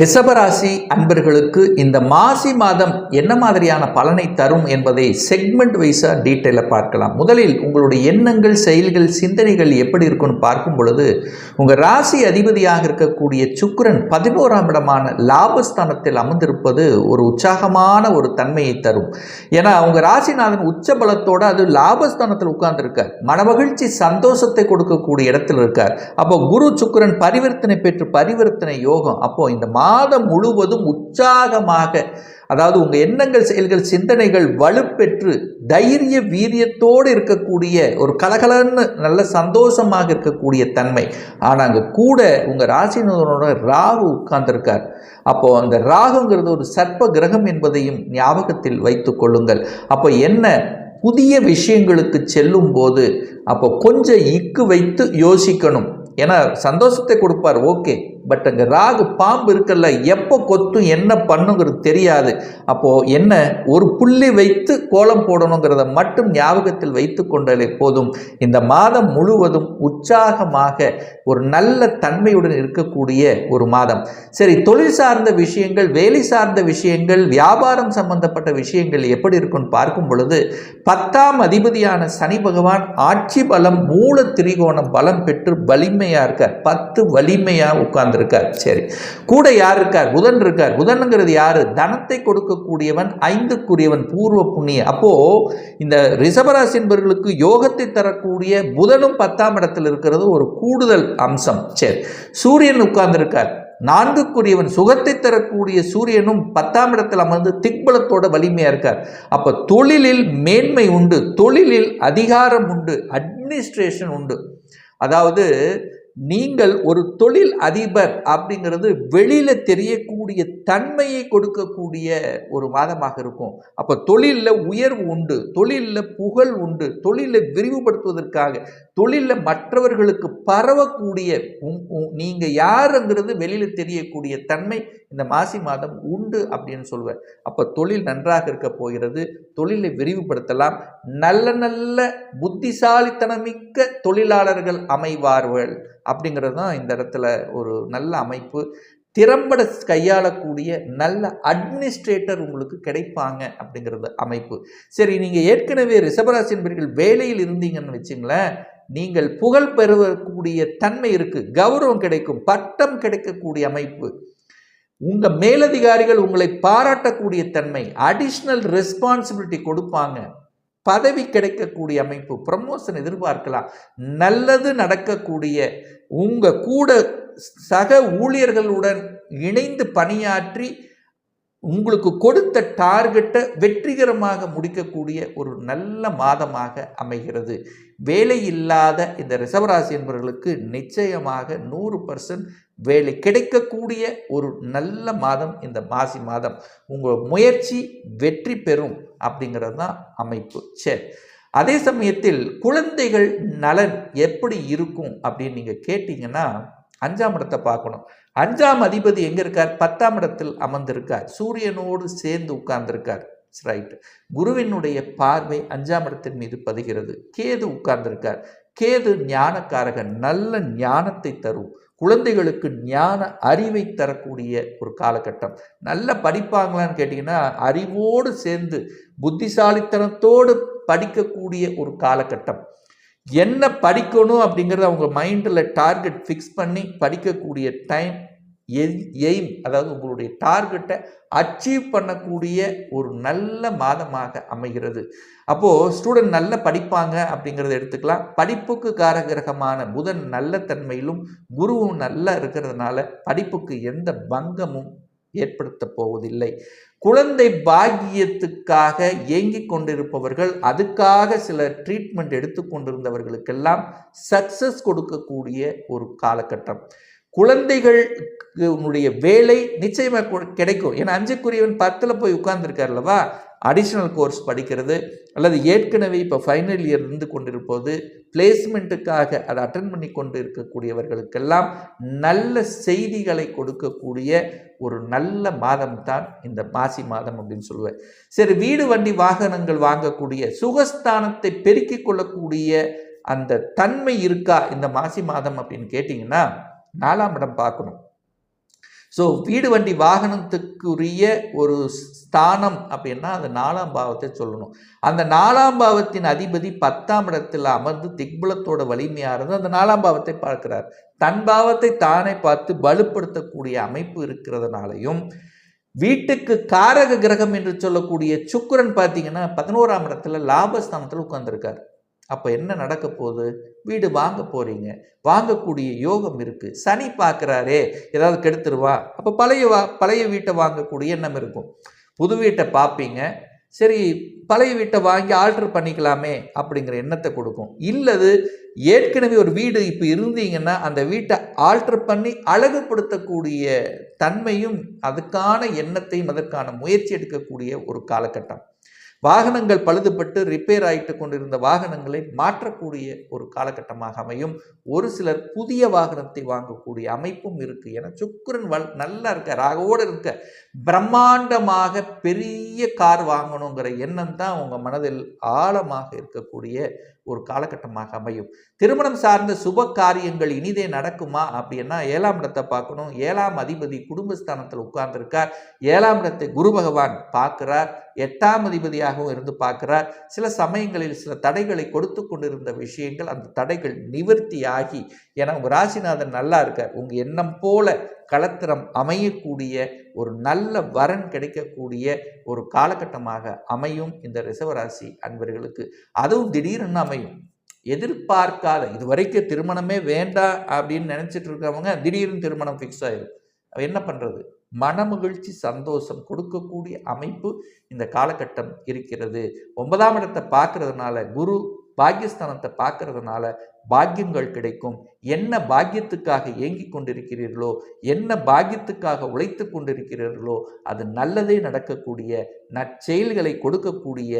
ரிஷபராசி அன்பர்களுக்கு இந்த மாசி மாதம் என்ன மாதிரியான பலனை தரும் என்பதை செக்மெண்ட் வைஸாக டீட்டெயிலாக பார்க்கலாம். முதலில் உங்களுடைய எண்ணங்கள் செயல்கள் சிந்தனைகள் எப்படி இருக்குன்னு பார்க்கும் பொழுது உங்கள் ராசி அதிபதியாக இருக்கக்கூடிய சுக்கரன் பதினோராம் இடமான லாபஸ்தானத்தில் அமர்ந்திருப்பது ஒரு உற்சாகமான ஒரு தன்மையை தரும். ஏன்னா உங்கள் ராசிநாதன் உச்ச பலத்தோடு அது லாபஸ்தானத்தில் உட்கார்ந்துருக்கார். மனமகிழ்ச்சி சந்தோஷத்தை கொடுக்கக்கூடிய இடத்தில் இருக்கார். அப்போ குரு சுக்கரன் பரிவர்த்தனை பெற்று பரிவர்த்தனை யோகம். அப்போ இந்த மா மாதம் முழுவதும் உற்சாகமாக அதாவது உங்கள் எண்ணங்கள் செயல்கள் சிந்தனைகள் வலுப்பெற்று தைரிய வீரியத்தோடு இருக்கக்கூடிய ஒரு கலகலன்னு நல்ல சந்தோஷமாக இருக்கக்கூடிய தன்மை. ஆனால் அங்கே கூட உங்கள் ராசினோட ராகு உட்கார்ந்துருக்கார். அப்போது அந்த ராகுங்கிறது ஒரு சர்ப்ப கிரகம் என்பதையும் ஞாபகத்தில் வைத்து கொள்ளுங்கள். அப்போ என்ன புதிய விஷயங்களுக்கு செல்லும் போது அப்போ கொஞ்சம் இக்கு வைத்து யோசிக்கணும். ஏன்னா சந்தோஷத்தை கொடுப்பார் ஓகே. பட் அங்கே ராகு பாம்பு இருக்கல்ல எப்போ கொத்தும் என்ன பண்ணுங்கிறது தெரியாது. அப்போது என்ன ஒரு புள்ளி வைத்து கோலம் போடணுங்கிறத மட்டும் ஞாபகத்தில் வைத்து கொண்டாலே போதும். இந்த மாதம் முழுவதும் உற்சாகமாக ஒரு நல்ல தன்மையுடன் இருக்கக்கூடிய ஒரு மாதம். சரி தொழில் சார்ந்த விஷயங்கள் வேலை சார்ந்த விஷயங்கள் வியாபாரம் சம்பந்தப்பட்ட விஷயங்கள் எப்படி இருக்குன்னு பார்க்கும் பொழுது பத்தாம் அதிபதியான சனி பகவான் ஆட்சி பலம் மூல திரிகோணம் பலம் பெற்று வலிமை வலிமையாக இருக்கார் பத்து வலிமையாக உட்கார்ந்துருக்கார். சரி. கூட யார் இருக்கார்? புதன் இருக்கார். புதனுங்கிறது யாரு? தனத்தை கொடுக்கக்கூடியவன் ஐந்துக்குரியவன் பூர்வ புண்ணிய. அப்போ இந்த ரிஷபராசி என்பவர்களுக்கு யோகத்தை தரக்கூடிய புதனும் பத்தாம் இடத்தில் இருக்கிறது ஒரு கூடுதல் அம்சம். சரி. சூரியன் உட்கார்ந்துருக்கார். நான்குக்குரியவன் சுகத்தை தரக்கூடிய சூரியனும் பத்தாம் இடத்தில் அமர்ந்து திக்பலத்தோட வலிமையாக இருக்கார். அப்போ தொழிலில் மேன்மை உண்டு. தொழிலில் அதிகாரம் உண்டு. அட்மினிஸ்ட்ரேஷன் உண்டு. அதாவது நீங்கள் ஒரு தொழில் அதிபர் அப்படிங்கிறது வெளியில் தெரியக்கூடிய தன்மையை கொடுக்கக்கூடிய ஒரு மாதமாக இருக்கும். அப்போ தொழிலில் உயர்வு உண்டு தொழிலில் புகழ் உண்டு தொழிலை விரிவுபடுத்துவதற்காக தொழிலில் மற்றவர்களுக்கு பரவக்கூடிய நீங்கள் யாருங்கிறது வெளியில் தெரியக்கூடிய தன்மை இந்த மாசி மாதம் உண்டு அப்படின்னு சொல்லுவேன் அப்போ தொழில் நன்றாக இருக்க போகிறது தொழிலை விரிவுபடுத்தலாம். நல்ல நல்ல புத்திசாலித்தனமிக்க தொழிலாளர்கள் அமைவார்கள். அப்படிங்கிறது தான் இந்த இடத்துல ஒரு நல்ல அமைப்பு. திறம்பட கையாளக்கூடிய நல்ல அட்மினிஸ்ட்ரேட்டர் உங்களுக்கு கிடைப்பாங்க அப்படிங்கிறது அமைப்பு. சரி நீங்கள் ஏற்கனவே ரிஷபராசி என்பர்கள் வேலையில் இருந்தீங்கன்னு வச்சுங்களேன் நீங்கள் புகழ் பெறக்கூடிய தன்மை இருக்குது கௌரவம் கிடைக்கும் பட்டம் கிடைக்கக்கூடிய அமைப்பு. உங்கள் மேலதிகாரிகள் உங்களை பாராட்டக்கூடிய தன்மை அடிஷ்னல் ரெஸ்பான்சிபிலிட்டி கொடுப்பாங்க. பதவி கிடைக்கக்கூடிய அமைப்பு ப்ரமோஷன் எதிர்பார்க்கலாம். நல்லது நடக்கக்கூடிய உங்கள் கூட சக ஊழியர்களுடன் இணைந்து பணியாற்றி உங்களுக்கு கொடுத்த டார்கெட்டை வெற்றிகரமாக முடிக்கக்கூடிய ஒரு நல்ல மாதமாக அமைகிறது. வேலை இல்லாத இந்த ரிசவராசி என்பவர்களுக்கு நிச்சயமாக நூறு பர்சன்ட் வேலை கிடைக்கக்கூடிய ஒரு நல்ல மாதம் இந்த மாசி மாதம். உங்கள் முயற்சி வெற்றி பெறும் அப்படிங்கிறது தான் அமைப்பு. சரி. அதே சமயத்தில் குழந்தைகள் நலன் எப்படி இருக்கும் அப்படின்னு நீங்கள் கேட்டிங்கன்னா அஞ்சாம் இடத்தை பார்க்கணும். அஞ்சாம் அதிபதி எங்கே இருக்கார்? பத்தாம் இடத்தில் அமர்ந்திருக்கார். சூரியனோடு சேர்ந்து உட்கார்ந்திருக்கார். ரைட் குருவினுடைய பார்வை அஞ்சாம் இடத்தின் மீது பதிகிறது. கேது உட்கார்ந்திருக்கார். கேது ஞானக்காரகன். நல்ல ஞானத்தை தரும். குழந்தைகளுக்கு ஞான அறிவை தரக்கூடிய ஒரு காலகட்டம். நல்ல படிப்பாங்களான்னு கேட்டிங்கன்னா அறிவோடு சேர்ந்து புத்திசாலித்தனத்தோடு படிக்கக்கூடிய ஒரு காலகட்டம். என்ன படிக்கணும் அப்படிங்கிறத அவங்க மைண்டில் டார்கெட் ஃபிக்ஸ் பண்ணி படிக்கக்கூடிய டைம் எய்ம் அதாவது உங்களுடைய டார்கெட்டை அச்சீவ் பண்ணக்கூடிய ஒரு நல்ல மாதமாக அமைகிறது. அப்போது ஸ்டூடெண்ட் நல்ல படிப்பாங்க அப்படிங்கிறத எடுத்துக்கலாம். படிப்புக்கு காரகிரகமான புதன் நல்ல தன்மையிலும் குருவும் நல்லா இருக்கிறதுனால படிப்புக்கு எந்த பங்கமும் ஏற்படுத்த போவதில்லை. குழந்தை பாக்கியத்துக்காக ஏங்கிக் கொண்டிருப்பவர்கள் அதுக்காக சில ட்ரீட்மெண்ட் எடுத்துக்கொண்டிருந்தவர்களுக்கெல்லாம் சக்சஸ் கொடுக்கக்கூடிய ஒரு காலகட்டம். குழந்தைகள் உன்னுடைய வேலை நிச்சயமாக கிடைக்கும். ஏன்னா அஞ்சுக்குரியவன் பத்தில் போய் உட்கார்ந்துருக்கார்லவா அடிஷ்னல் கோர்ஸ் படிக்கிறது அல்லது ஏற்கனவே இப்போ ஃபைனல் இயர் இருந்து கொண்டிருப்போது பிளேஸ்மெண்ட்டுக்காக அதை அட்டன் பண்ணி கொண்டு இருக்கக்கூடியவர்களுக்கெல்லாம் நல்ல செய்திகளை கொடுக்கக்கூடிய ஒரு நல்ல மாதம் தான் இந்த மாசி மாதம் அப்படின்னு சொல்லுவேன். சரி வீடு வண்டி வாகனங்கள் வாங்கக்கூடிய சுகஸ்தானத்தை பெருக்கிக் கொள்ளக்கூடிய அந்த தன்மை இருக்கா இந்த மாசி மாதம் அப்படின்னு கேட்டிங்கன்னா நாலாம் இடம் பார்க்கணும். ஸோ வீடு வண்டி வாகனத்துக்குரிய ஒரு ஸ்தானம் அப்படின்னா அந்த நாலாம் பாவத்தை சொல்லணும். அந்த நாலாம் பாவத்தின் அதிபதி பத்தாம் இடத்தில் அமர்ந்து திக்புலத்தோட வலிமையாக இருந்து அந்த நாலாம் பாவத்தை பார்க்கிறார். தன் பாவத்தை தானே பார்த்து வலுப்படுத்தக்கூடிய அமைப்பு இருக்கிறதுனாலையும் வீட்டுக்கு காரக கிரகம் என்று சொல்லக்கூடிய சுக்கரன் பார்த்தீங்கன்னா பதினோராம் இடத்துல லாபஸ்தானத்தில் உட்கார்ந்துருக்கார். அப்போ என்ன நடக்க போகுது? வீடு வாங்க போகிறீங்க வாங்கக்கூடிய யோகம் இருக்குது சனி பார்க்குறாரே ஏதாவது கெடுத்துருவா அப்போ பழைய வா பழைய வீட்டை வாங்கக்கூடிய எண்ணம் இருக்கும். புது வீட்டை பார்ப்பீங்க சரி பழைய வீட்டை வாங்கி ஆல்ட்ரு பண்ணிக்கலாமே அப்படிங்கிற எண்ணத்தை கொடுக்கும். இல்லது ஏற்கனவே ஒரு வீடு இப்போ இருந்தீங்கன்னா அந்த வீட்டை ஆல்ட்ரு பண்ணி அழகுபடுத்தக்கூடிய தன்மையும் அதுக்கான எண்ணத்தையும் அதற்கான முயற்சி எடுக்கக்கூடிய ஒரு காலகட்டம். வாகனங்கள் பழுதுபட்டு ரிப்பேர் ஆகிட்டு கொண்டிருந்த வாகனங்களை மாற்றக்கூடிய ஒரு காலகட்டமாக அமையும். ஒரு சிலர் புதிய வாகனத்தை வாங்கக்கூடிய அமைப்பும் இருக்குது ஏன்னா சுக்கிரன் வல் நல்லா இருக்க ராகவோடு இருக்க பிரம்மாண்டமாக பெரிய கார் வாங்கணுங்கிற எண்ணம் தான் உங்கள் மனதில் ஆழமாக இருக்கக்கூடிய ஒரு காலகட்டமாக அமையும். திருமணம் சார்ந்த சுப காரியங்கள் இனிதே நடக்குமா? அப்படின்னா ஏழாம் இடத்தை பார்க்கணும். ஏழாம் அதிபதி குடும்பஸ்தானத்தில் உட்கார்ந்துருக்கார். ஏழாம் இடத்தை குரு பகவான் பார்க்கிறார். எட்டாம் அதிபதியாகவும் இருந்து பார்க்கிறார். சில சமயங்களில் சில தடைகளை கொடுத்து கொண்டிருந்த விஷயங்கள் அந்த தடைகள் நிவர்த்தியாகி ஏன்னா உங்கள் ராசிநாதன் நல்லா இருக்கார். உங்கள் எண்ணம் போல களத்திரம் அமையக்கூடிய ஒரு நல்ல வரன் கிடைக்கக்கூடிய ஒரு காலகட்டமாக அமையும் இந்த ரிசவராசி அன்பர்களுக்கு. அதுவும் திடீர்னு அமையும். எதிர்பார்க்காத இது வரைக்கும் திருமணமே வேண்டாம் அப்படின்னு நினச்சிட்டு இருக்கிறவங்க திடீர்னு திருமணம் ஃபிக்ஸ் ஆயிடும் என்ன பண்ணுறது மனமகிழ்ச்சி சந்தோஷம் கொடுக்கக்கூடிய அமைப்பு இந்த காலகட்டம் இருக்கிறது. ஒன்பதாம் இடத்தை பார்க்கறதுனால குரு பாக்கியஸ்தானத்தை பார்க்கறதுனால பாக்கியங்கள் கிடைக்கும். என்ன பாக்கியத்துக்காக ஏங்கி கொண்டிருக்கிறீர்களோ என்ன பாக்கியத்துக்காக உழைத்து கொண்டிருக்கிறீர்களோ அது நல்லதே நடக்கக்கூடிய நற்செயல்களை கொடுக்கக்கூடிய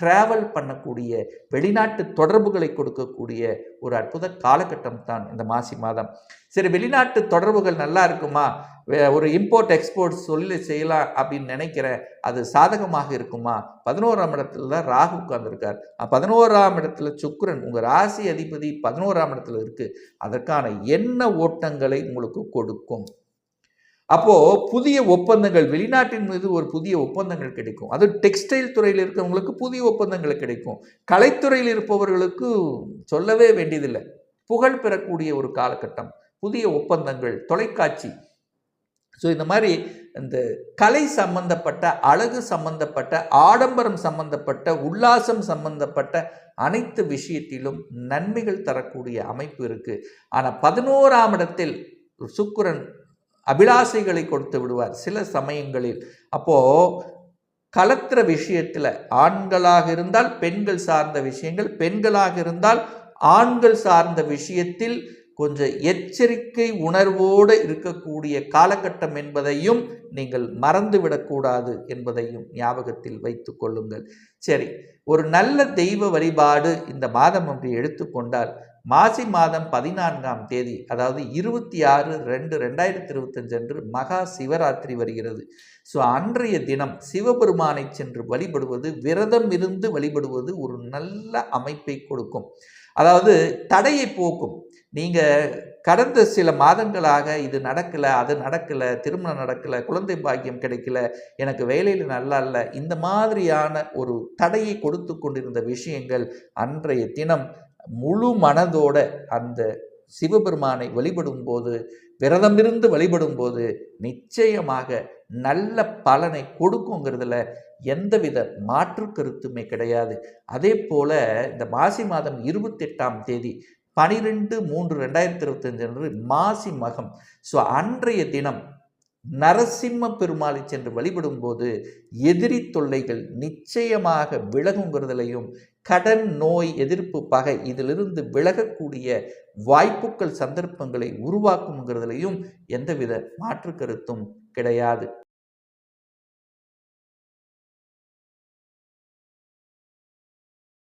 டிராவல் பண்ணக்கூடிய வெளிநாட்டு தொடர்புகளை கொடுக்கக்கூடிய ஒரு அற்புத காலகட்டம் தான் இந்த மாசி மாதம். சரி வெளிநாட்டு தொடர்புகள் நல்லா இருக்குமா? ஒரு இம்போர்ட் எக்ஸ்போர்ட் சொல்லி செய்யலாம் அப்படின்னு நினைக்கிறேன். அது சாதகமாக இருக்குமா? பதினோராம் இடத்துல தான் ராகு உட்கார்ந்துருக்கார். பதினோராம் இடத்துல சுக்கரன் உங்கள் ராசி அதிபதி பதினோராம் இடத்துல இருக்குது அதற்கான என்ன ஓட்டங்களை உங்களுக்கு கொடுக்கும்? அப்போது புதிய ஒப்பந்தங்கள் வெளிநாட்டின் மீது ஒரு புதிய ஒப்பந்தங்கள் கிடைக்கும். அது டெக்ஸ்டைல் துறையில் இருக்கிறவங்களுக்கு புதிய ஒப்பந்தங்கள் கிடைக்கும். கலைத்துறையில் இருப்பவர்களுக்கு சொல்லவே வேண்டியதில்லை. புகழ் பெறக்கூடிய ஒரு காலகட்டம் புதிய ஒப்பந்தங்கள் தொலைக்காட்சி. ஸோ இந்த மாதிரி இந்த கலை சம்பந்தப்பட்ட அழகு சம்பந்தப்பட்ட ஆடம்பரம் சம்பந்தப்பட்ட உல்லாசம் சம்பந்தப்பட்ட அனைத்து விஷயத்திலும் நன்மைகள் தரக்கூடிய அமைப்பு இருக்குது ஆனால் பதினோராம் இடத்தில் சுக்குரன் அபிலாசைகளை கொடுத்து விடுவார் சில சமயங்களில். அப்போது கலத்திர விஷயத்தில் ஆண்களாக இருந்தால் பெண்கள் சார்ந்த விஷயங்கள் பெண்களாக இருந்தால் ஆண்கள் சார்ந்த விஷயத்தில் கொஞ்சம் எச்சரிக்கை உணர்வோடு இருக்கக்கூடிய காலகட்டம் என்பதையும் நீங்கள் மறந்துவிடக்கூடாது என்பதையும் ஞாபகத்தில் வைத்து கொள்ளுங்கள். சரி ஒரு நல்ல தெய்வ வழிபாடு இந்த மாதம் அப்படி எடுத்துக்கொண்டால் மாசி மாதம் பதினான்காம் தேதி அதாவது இருபத்தி ஆறு ரெண்டு ரெண்டாயிரத்தி இருபத்தஞ்சு அன்று மகா சிவராத்திரி வருகிறது. ஸோ அன்றைய தினம் சிவபெருமானை சென்று வழிபடுவது விரதம் இருந்து வழிபடுவது ஒரு நல்ல அமைப்பை கொடுக்கும். அதாவது தடையை போக்கும். நீங்கள் கடந்த சில மாதங்களாக இது நடக்கலை அது நடக்கலை திருமணம் நடக்கலை குழந்தை பாக்கியம் கிடைக்கல எனக்கு வேலையில் நல்லா இல்லை இந்த மாதிரியான ஒரு தடையை கொடுத்து கொண்டிருந்த விஷயங்கள் அன்றைய தினம் முழு மனதோட அந்த சிவபெருமானை வழிபடும் போது விரதமிருந்து வழிபடும் போது நிச்சயமாக நல்ல பலனை கொடுக்குங்கிறதுல எந்தவித மாற்று கருத்துமே கிடையாது. அதே போல இந்த மாசி மாதம் இருபத்தெட்டாம் தேதி பனிரெண்டு மூன்று ரெண்டாயிரத்தி இருபத்தஞ்சு அன்று மாசி மகம். ஸோ அன்றைய தினம் நரசிம்ம பெருமாளை சென்று வழிபடும் போது எதிரி தொல்லைகள் நிச்சயமாக விலகுங்கிறதுலையும் கடன் நோய் எதிர்ப்பு பகை இதிலிருந்து விலகக்கூடிய வாய்ப்புகள் சந்தர்ப்பங்களை உருவாக்குங்கிறதுலையும் எந்தவித மாற்று கருத்தும் கிடையாது.